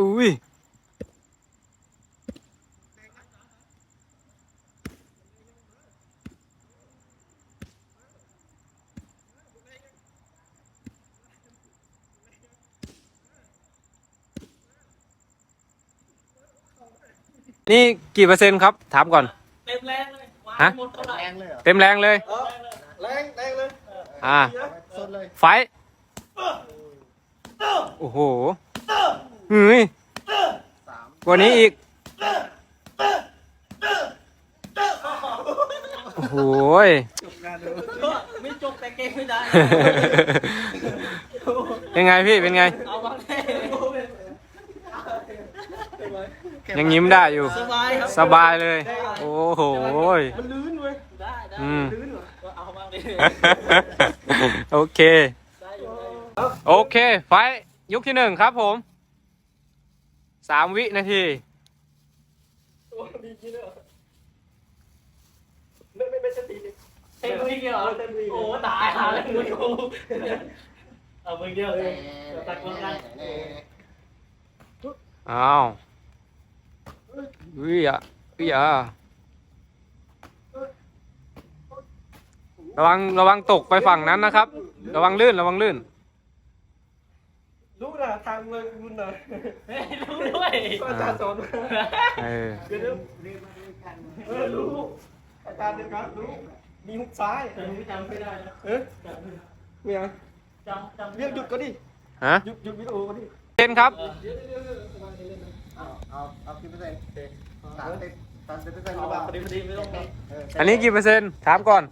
อุ้ยนี่กี่เปอร์เซ็นต์ครับ ถามก่อน เต็มแรงเลยฮะหมดเท่าไหร่แรงเลยเหรอเต็มแรงเลย แรงแรงเลย อ่า สดเลย ไฟท์โอ้โห เฮ้ยสามกว่านี้อีก โอ้โหยไม่จบแต่เก่งไม่ได้เป็นไงพี่เป็นไง เอาบ้างแน่ยังยิ้มได้อยู่ สบายครับสบายเลย โอ้โหยมันลื่นเว้ยได้ได้อืมลื่นเหรอก็เอาบ้างดิโอเคได้อยู่ได้อยู่โอเค ไฟท์ยุคที่หนึ่งครับผม สามวินาทีตัวดีจริงเหรอไม่ไม่ไม่ใช่ตีดิเต็มวิ่งเหรอเต็มวิ่งโอ้ตายหาเลยมึงกูเอามึงเดียวเลยตัดคนกันอ้าวอุ้ยอะอุ้ยอะระวังระวังตกไปฝั่งนั้นนะครับ ระวังลื่นระวังลื่น รู้นะทางเมืองคุณนะเฮ้ยรู้ด้วยก็อาจารย์สอนมาเออเดี๋ยวเดี๋ยวเออรู้อาจารย์เดียวกันรู้มีหุกซ้ายแต่มึงจำไม่ได้นะเออเมียจำจำเรียกหยุดก็ดิฮะหยุดหยุดวิดีโอก็ดิเช่นครับเอาเอาเอากี่เปอร์เซ็นต์สามสิบสามสิบเปอร์เซ็นต์หเอารือเปล่าพอดีพอดีไม่ต้องมีเอออันนี้กี่เปอร์เซ็นต์ถามก่อน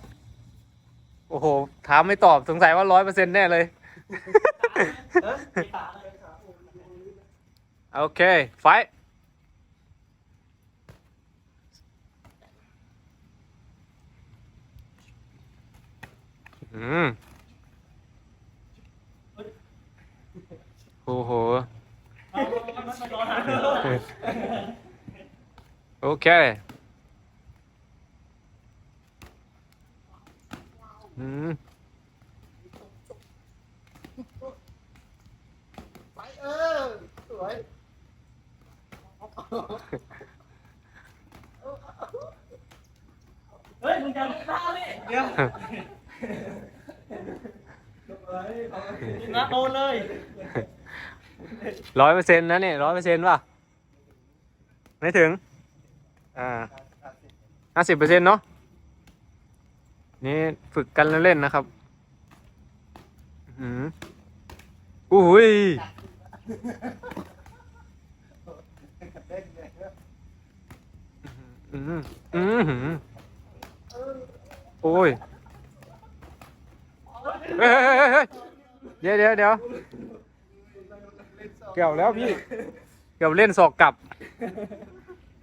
โอ้โห ถามไม่ตอบสงสัยว่าร้อยเปอร์เซ็นต์แน่เลย ฮะ ขาเลย โอเคไฟท์อืมโอ้โหเอามันมันร้อนโอเคอืม ไปเออสวย เฮ้ยมึงจำไม่ได้เลยเดี๋ยวนะโดนเลยร้อยเปอร์เซ็นต์นะเนี่ยร้อยเปอร์เซ็นต์ป่ะ ไม่ถึง อ่าห้าสิบเปอร์เซ็นต์เนาะ นี่ฝึกกันเล่นๆนะครับอืมอุ้ย อืมอืมโอ้ยเฮ้ยเฮ้ยเฮ้ยเฮ้ยเดี๋ยวเดี๋ยวเดี๋ยวเกี่ยวแล้วพี่ เกี่ยวเล่นศอกกลับ